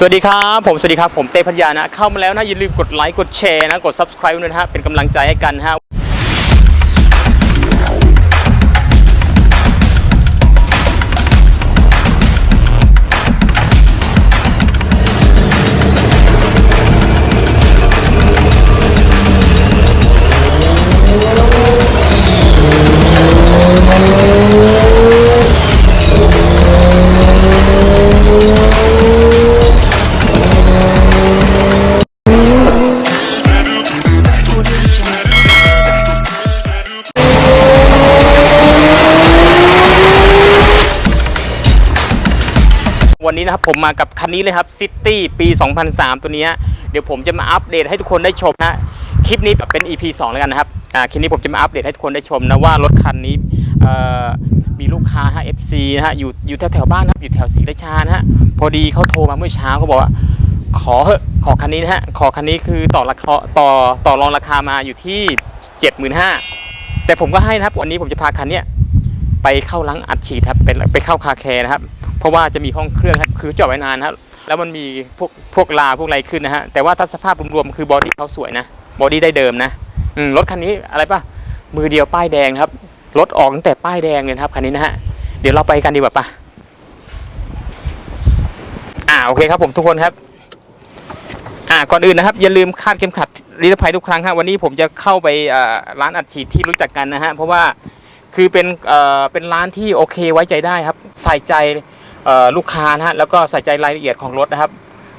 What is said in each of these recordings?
สวัสดีครับ ผมสวัสดีครับ ผมเต้พัทยานะ เข้ามาแล้วนะ อย่าลืมกดไลค์ กดแชร์นะ กด subscribe ด้วยนะฮะ เป็นกำลังใจให้กันฮะ วันนี้นะครับผมมากับคันนี้เลยครับซิตี้ปี 2003 ตัวนี้เดี๋ยวผมจะมาอัปเดตให้ทุกคนได้ชมนะคลิปนี้แบบเป็น EP 2 แล้วกันนะครับอ่าคลิปนี้ผมจะมาอัปเดตให้ทุกคนได้ชมนะว่ารถคันนี้มีลูกค้าฮะ FC นะฮะอยู่อยู่แถวแถวบ้านนะครับอยู่แถวศรีราชานะฮะพอดีเขาโทรมาเมื่อเช้าเขาบอกว่าขอเหอะขอคันนี้นะฮะขอคันนี้คือต่อราคาต่อต่อรองราคามาอยู่ที่ 75,000แต่ผมก็ให้นะครับวันนี้ผมจะพาคันเนี้ยไปเข้าล้างอัดฉีดครับไปไปเข้าคาแคร์นะครับ เพราะว่าจะมีห้องเครื่องครับคือจอดไว้นานครับแล้วมันมีพวกพวกลาพวกอะไรขึ้นนะฮะแต่ว่าถ้าสภาพรวมๆคือบอดี้เขาสวยนะบอดี้ได้เดิมนะมรถคันนี้อะไรป่ะมือเดียวป้ายแดงครับรถออกตั้งแต่ป้ายแดงเลยครับคันนี้นะฮะเดี๋ยวเราไปกันดีกว่าป่ะอ่าโอเคครับผมทุกคนครับ อ่าก่อนอื่นนะครับ อย่าลืมคาดเข็มขัดนิรภัยทุกครั้งครับวันนี้ผมจะเข้าไปร้านอัดฉีดที่รู้จักกันนะฮะเพราะว่าคือเป็นเอ่อเป็นร้านที่โอเคไว้ใจได้ครับ ใส่ใจ ลูกค้านะฮะแล้วก็ใส่ใจรายละเอียดของรถนะครับ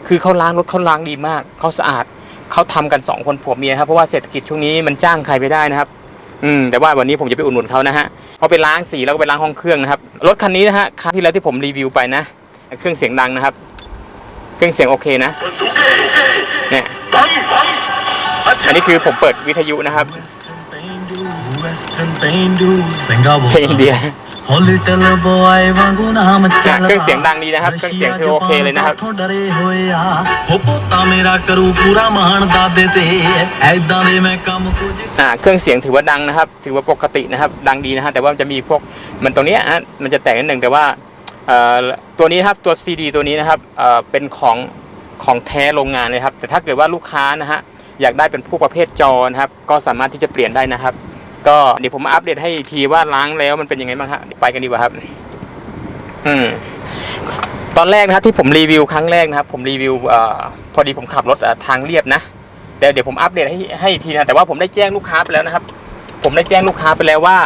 คือเขาล้างรถเขาล้างดีมากเขาสะอาดเขาทำกันสองคนผัวเมียครับเพราะว่าเศรษฐกิจช่วงนี้มันจ้างใครไม่ได้นะครับ อืมแต่ว่าวันนี้ผมจะไปอุดหนุนเขานะฮะพอไปล้างสีแล้วก็ไปล้างห้องเครื่องนะครับรถคันนี้นะฮะครั้งที่แล้วที่ผมรีวิวไปนะ เครื่องเสียงดังนะครับ เครื่องเสียงโอเคนะเนี่ยอันนี้คือผมเปิดวิทยุนะครับ Western Paindu Singapore เพลงเดียเครื่องเสียงดังดีนะครับ เครื่องเสียงเธอโอเคเลยนะครับเครื่องเสียงถือว่าดังนะครับ ถือว่าปกตินะครับ ดังดีนะฮะ แต่ว่าจะมีพวก มันตรงนี้ฮะ มันจะแตกนิดหนึ่งแต่ว่าตัวนี้ครับ ตัวซีดีตัวนี้นะครับเป็นของของแท้โรงงานเลยครับ แต่ถ้าเกิดว่าลูกค้านะฮะ อยากได้เป็นพวกประเภทจอนะครับก็สามารถที่จะเปลี่ยนได้นะครับ ก็เดี๋ยวผมมาอัปเดตให้อีกทีว่าล้างแล้วมันเป็นยังไงบ้างฮะไปกันดีกว่าครับ อืมตอนแรกนะครับที่ผมรีวิวครั้งแรกนะครับ ผมรีวิวอพอดีผมขับรถทางเรียบนะเดี๋ยวเดี๋ยวผมอัปเดตให้ให้ทีนะแต่ว่าผมได้แจ้งลูกค้าไปแล้วนะครับ ผมได้แจ้งลูกค้าไปแล้วว่า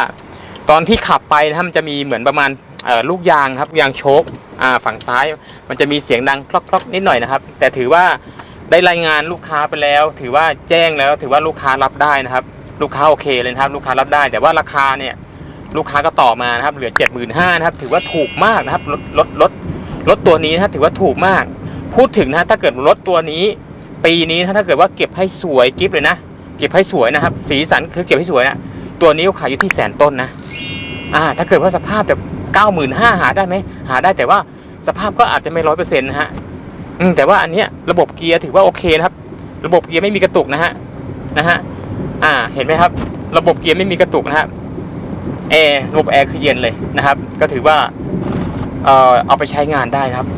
ตอนที่ขับไปนะมันจะมีเหมือนประมาณลูกยางครับยางโชคฝั่งซ้าย มันจะมีเสียงดังคลอกคลอกนิดหน่อยนะครับ แต่ถือว่า ได้รายงานลูกค้าไปแล้ว ถือว่าแจ้งแล้วถือว่าลูกค้ารับได้นะครับ ลูกค้าโอเคเลยนะครับ ลูกค้ารับได้ แต่ว่าราคาเนี่ยลูกค้าก็ต่อมานะครับเหลือ 75,000นะครับถือว่าถูกมากนะครับรถรถรถรถตัวนี้นะครับถือว่าถูกมาก พูดถึงนะถ้าเกิดรถตัวนี้ ปีนี้ถ้าเกิดว่าเก็บให้สวยกิฟเลยนะเก็บให้สวยนะครับ สีสันคือเก็บให้สวยนะตัวนี้ขาขายอยู่ที่แสนต้นนะอ่าถ้าเกิดว่าสภาพแบบเก้าหมื่นห้าหาได้ไหมหาได้แต่ว่าสภาพก็อาจจะไม่ร้อยเปอร์เซ็นต์นะฮะ อืมแต่ว่าอันเนี้ยระบบเกียร์ถือว่าโอเคนะครับ ระบบเกียร์ไม่มีกระตุกนะฮะนะฮะอ่าเห็นไหมครับ ระบบเกียร์ไม่มีกระตุกนะครับแอร์ระบบแอร์คือเย็นเลยนะครับ ก็ถือว่าเอ่อเอาไปใช้งานได้นะครับ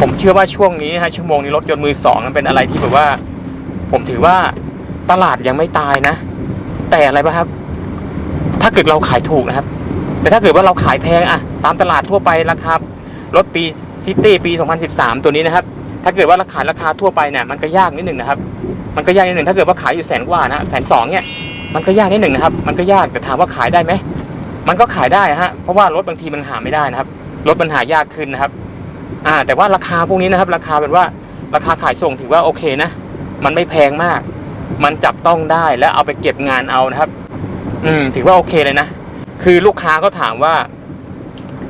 ผมเชื่อว่าช่วงนี้นะฮะชั่วโมงนี้รถยนต์มือสองมันเป็นอะไรที่แบบว่า ผมถือว่าตลาดยังไม่ตายนะ แต่อะไรปะครับ ถ้าเกิดเราขายถูกนะครับ แต่ถ้าเกิดว่าเราขายแพงอะตามตลาดทั่วไปราคารถปีซิตี้ปี 2013 ตัวนี้นะครับ ถ้าเกิดว่าราคาราคาทั่วไปเนี่ยมันก็ยากนิดหนึ่งนะครับ มันก็ยากนิดหนึ่งถ้าเกิดว่าขายอยู่แสนกว่านะแสนสองเนี่ยมันก็ยากนิดหนึ่งนะครับ มันก็ยากแต่ถามว่าขายได้ไหมมันก็ขายได้ฮะเพราะว่ารถบางทีมันหาไม่ได้นะครับรถมันหายากขึ้นนะครับ อ่า แต่ว่าราคาพวกนี้นะครับ ราคาเป็นว่าราคาขายส่งถือว่าโอเคนะ มันไม่แพงมาก มันจับต้องได้แล้วเอาไปเก็บงานเอานะครับ อืม ถือว่าโอเคเลยนะ คือลูกค้าก็ถามว่า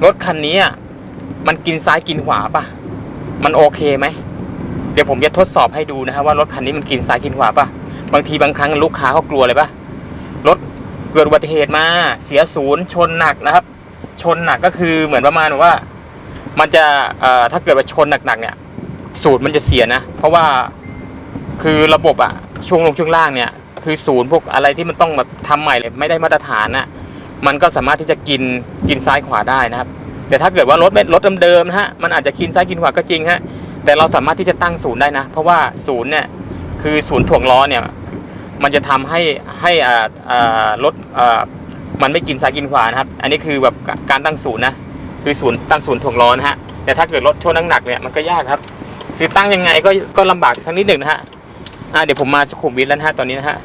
รถคันนี้มันกินซ้ายกินขวาปะมันโอเคไหม เดี๋ยวผมจะทดสอบให้ดูนะครับว่ารถคันนี้มันกินซ้ายกินขวาปะบางทีบางครั้งลูกค้าเขากลัวเลยปะรถเกิดอุบัติเหตุมาเสียศูนย์ชนหนักนะครับ ชนหนักก็คือเหมือนประมาณว่า มันจะถ้าเกิดว่าชนหนักๆเนี่ยสูตรมันจะเสียนะ เพราะว่าคือระบบอะช่วงลงช่วงล่างเนี่ย คือศูนย์พวกอะไรที่มันต้องแบบทำใหม่เลยไม่ได้มาตรฐานนะมันก็สามารถที่จะกินกินซ้ายขวาได้นะครับ แต่ถ้าเกิดว่ารถรถเดิมๆนะฮะมันอาจจะกินซ้ายกินขวาก็จริงฮะ แต่เราสามารถที่จะตั้งศูนย์ได้นะ เพราะว่าศูนย์เนี่ยคือศูนย์ถ่วงล้อเนี่ยมันจะทำให้ให้อ่ารถอ่ามันไม่กินซ้ายกินขวานะครับ อันนี้คือแบบการตั้งศูนย์นะคือศูนย์ตั้งศูนย์ถ่วงล้อนะฮะแต่ถ้าเกิดรถชนหนักๆเนี่ยมันก็ยากครับ คือตั้งยังไงก็ก็ลำบากสักนิดหนึ่งนะฮะอ่าเดี๋ยวผมมาสุขุมวิทแล้วนะฮะตอนนี้นะฮะ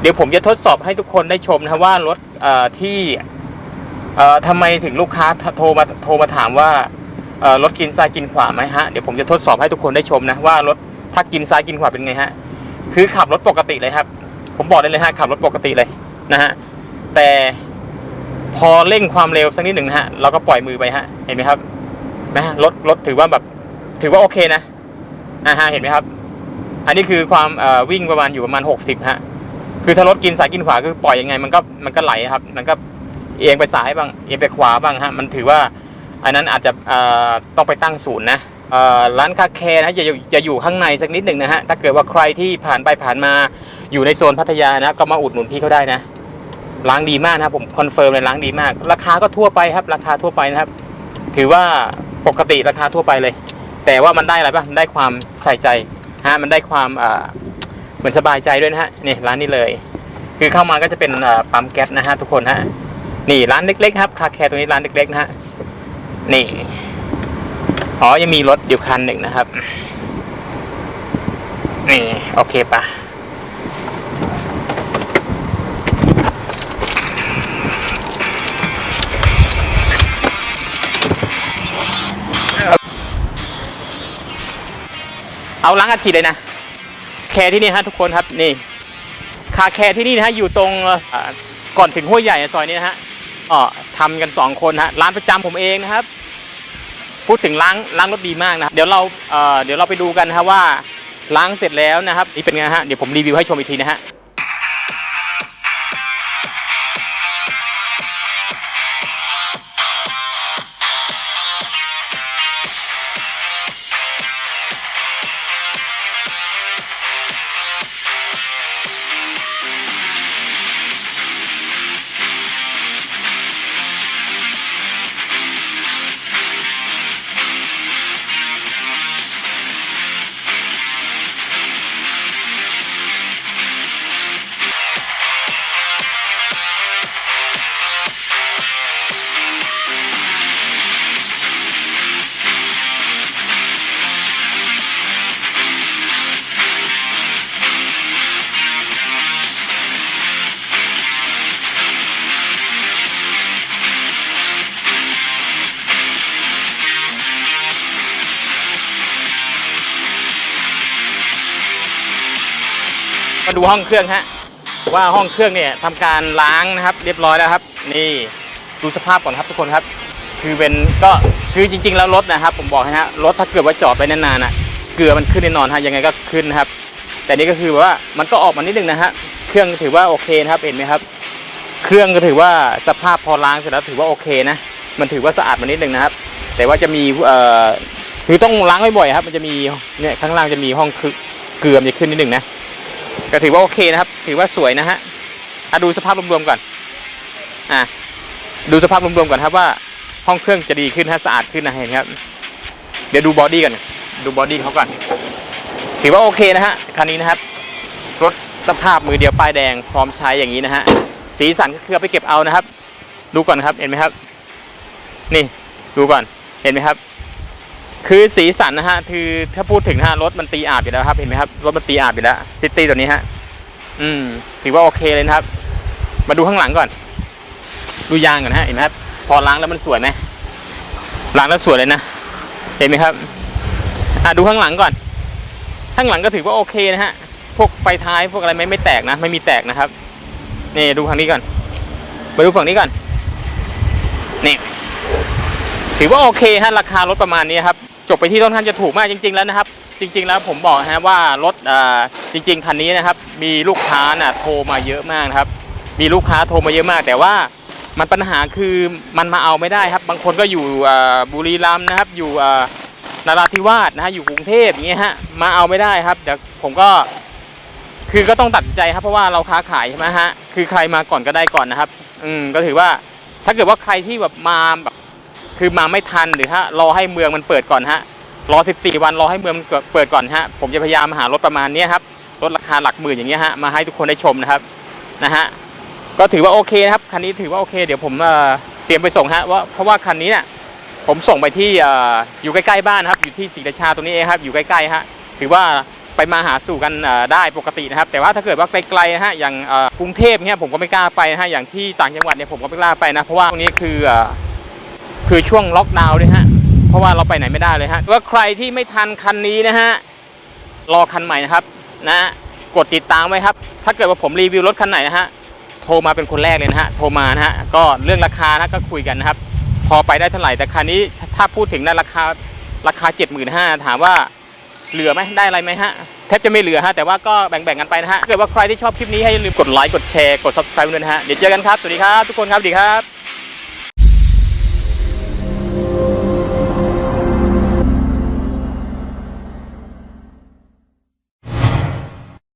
เดี๋ยวผมจะทดสอบให้ทุกคนได้ชมนะว่ารถอ่อที่อ่อทำไมถึงลูกค้าโทรมาโทรมาถามว่า รถกินซ้ายกินขวาไหมฮะเดี๋ยวผมจะทดสอบให้ทุกคนได้ชมนะว่ารถถ้ากินซ้ายกินขวาเป็นไงฮะคือขับรถปกติเลยครับ ผมบอกได้เลยฮะขับรถปกติเลยนะฮะแต่พอเร่งความเร็วสักนิดหนึ่งนะฮะเราก็ปล่อยมือไปฮะเห็นไหมครับนะฮะรถรถถือว่าแบบถือว่าโอเคนะอ่าฮะเห็นไหมครับ อันนี้คือความวิ่งประมาณอยู่ประมาณ 60ฮะคือถ้ารถกินซ้ายกินขวาคือปล่อยยังไงมันก็มันก็ไหลครับ มันก็เอียงไปซ้ายบ้างเอียงไปขวาบ้างฮะมันถือว่า อันนั้นอาจจะต้องไปตั้งศูนย์นะร้านคาแคร์นะจะอยู่จะอยู่ข้างในสักนิดหนึ่งนะฮะถ้าเกิดว่าใครที่ผ่านไปผ่านมาอยู่ในโซนพัทยานะก็มาอุดหนุนพี่เขาได้นะล้างดีมากนะครับผมคอนเฟิร์มเลยล้างดีมาก ราคาก็ทั่วไปครับ ราคาทั่วไปนะครับ ถือว่าปกติราคาทั่วไปเลย แต่ว่ามันได้อะไรปะมันได้ความใส่ใจฮะมันได้ความเหมือนสบายใจด้วยนะฮะนี่ร้านนี้เลย คือเข้ามาก็จะเป็นปั๊มแก๊สนะฮะทุกคนฮะนี่ร้านเล็กๆครับคาแคร์ตรงนี้ร้านเล็กๆนะฮะ นี่ อ๋อ ยังมีรถอยู่คันหนึ่งนะครับ นี่ โอเคปะเอาล้างอัดฉีดเลยนะ แคร์ที่นี่ฮะทุกคนครับ นี่ คาแคร์ที่นี่นะฮะอยู่ตรงก่อนถึงห้วยใหญ่ซอยนี้นะฮะอ๋อ ทำกันสองคนฮะร้านประจำผมเองนะครับ พูดถึงล้างล้างรถดีมากนะเดี๋ยวเราเเดี๋ยวเราไปดูกันฮะว่าล้างเสร็จแล้วนะครับนี่เป็นไงฮะเดี๋ยวผมรีวิวให้ชมอีกทีนะฮะ ดูห้องเครื่องฮะว่าห้องเครื่องเนี่ยทำการล้างนะครับ เรียบร้อยแล้วครับ นี่ดูสภาพก่อนครับทุกคนครับ คือเป็นก็คือจริง ๆ แล้วรถนะครับ ผมบอกให้ฮะรถถ้าเกิดว่าจอดไปนานๆน่ะเกลือมันขึ้นแน่นอนฮะยังไงก็ขึ้นนะครับ แต่นี่ก็คือแบบว่ามันก็ออกมานิดนึงนะฮะเครื่องถือว่าโอเคนะครับเห็นไหมครับ เครื่องก็ถือว่าสภาพพอล้างเสร็จแล้วถือว่าโอเคนะ มันถือว่าสะอาดมานิดนึงนะครับ แต่ว่าจะมีเอ่อคือต้องล้างบ่อยๆครับ มันจะมีเนี่ยข้างล่างจะมีห้องคือเกลือมนจะขึ้นนิดนึงนะ ก็ถือว่าโอเคนะครับ ถือว่าสวยนะฮะอะดูสภาพรวมๆก่อนอะดูสภาพรวมๆก่อนครับว่าห้องเครื่องจะดีขึ้นฮะสะอาดขึ้นนะเห็นครับ เดี๋ยวดูบอดี้กันดูบอดี้เขาก่อนถือว่าโอเคนะฮะคันนี้นะครับ รถสภาพมือเดียวป้ายแดงพร้อมใช้อย่างนี้นะฮะสีสันก็คือเอาไปเก็บเอานะครับ ดูก่อนครับเห็นไหมครับ นี่ดูก่อนเห็นไหมครับ คือสีสันนะฮะคือถ้าพูดถึงฮะรถมันตีอาบอยู่แล้วครับเห็นไหมครับรถมันตีอาบอยู่แล้วซิตี้ตัวนี้ฮะอืมถือว่าโอเคเลยนะครับ มาดูข้างหลังก่อน ดูยางก่อนนะฮะเห็นไหมครับพอล้างแล้วมันสวยไหมล้างแล้วสวยเลยนะเห็นไหมครับอะดูข้างหลังก่อน ข้างหลังก็ถือว่าโอเคนะฮะพวกไฟท้ายพวกอะไรไม่ไม่แตกนะ ไม่มีแตกนะครับนี่ดูฝั่งนี้ก่อนมาดูฝั่งนี้ก่อนนี่ถือว่าโอเคฮะราคารถประมาณนี้ครับ จบไปที่ต้นข้างจะถูกมากจริง ๆแล้วนะครับ จริง ๆ แล้วผมบอกนะฮะว่ารถอ่าจริง ๆคันนี้นะครับ มีลูกค้าน่ะโทรมาเยอะมากนะครับ มีลูกค้าโทรมาเยอะมาก แต่ว่ามันปัญหาคือมันมาเอาไม่ได้ครับ บางคนก็อยู่อ่าบุรีรัมย์นะครับ อยู่อ่านราธิวาสนะฮะอยู่กรุงเทพอย่างเงี้ยฮะมาเอาไม่ได้ครับเดี๋ยวผมก็คือก็ต้องตัดใจครับเพราะว่าเราค้าขายใช่ไหมฮะคือใครมาก่อนก็ได้ก่อนนะครับ อืมก็ถือว่าถ้าเกิดว่าใครที่แบบมาแบบ คือมาไม่ทันหรือถ้ารอให้เมืองมันเปิดก่อนฮะรอ 14 วันรอให้เมืองมันเปิดก่อนฮะผมจะพยายามหารถประมาณนี้ครับรถราคาหลักหมื่นอย่างเงี้ยฮะมาให้ทุกคนได้ชมนะครับนะฮะก็ถือว่าโอเคนะครับคันนี้ถือว่าโอเค เดี๋ยวผมเตรียมไปส่งฮะว่าเพราะว่าคันนี้เนี่ยผมส่งไปที่อยู่ใกล้ๆบ้านครับอยู่ที่ศรีราชาตรงนี้เองครับอยู่ใกล้ๆฮะถือว่าไปมาหาสู่กันได้ปกตินะครับ แต่ว่าถ้าเกิดว่าไกลๆฮะอย่างกรุงเทพเนี่ยผมก็ไม่กล้าไปนะฮะอย่างที่ต่างจังหวัดเนี่ยผมก็ไม่กล้าไปนะเพราะว่าตรงนี้คือ คือช่วงล็อกดาวน์ด้วยฮะ เพราะว่าเราไปไหนไม่ได้เลยฮะว่าใครที่ไม่ทันคันนี้นะฮะ รอคันใหม่นะครับ นะ กดติดตามไว้ครับ ถ้าเกิดว่าผมรีวิวรถคันไหนนะฮะ โทรมาเป็นคนแรกเลยนะฮะ โทรมานะฮะ ก็เรื่องราคานะก็คุยกันนะครับ พอไปได้เท่าไหร่ แต่คันนี้ถ้าพูดถึงในราคาราคา 75,000ถามว่าเหลือไหมได้อะไรไหมฮะแทบจะไม่เหลือฮะแต่ว่าก็แบ่งๆกันไปนะฮะถ้าเกิดว่าใครที่ชอบคลิปนี้ให้อย่าลืมกดไลค์กดแชร์กด subscribe ด้วยนะฮะเดี๋ยวเจอกันครับ สวัสดีครับ ทุกคนครับ สวัสดีครับ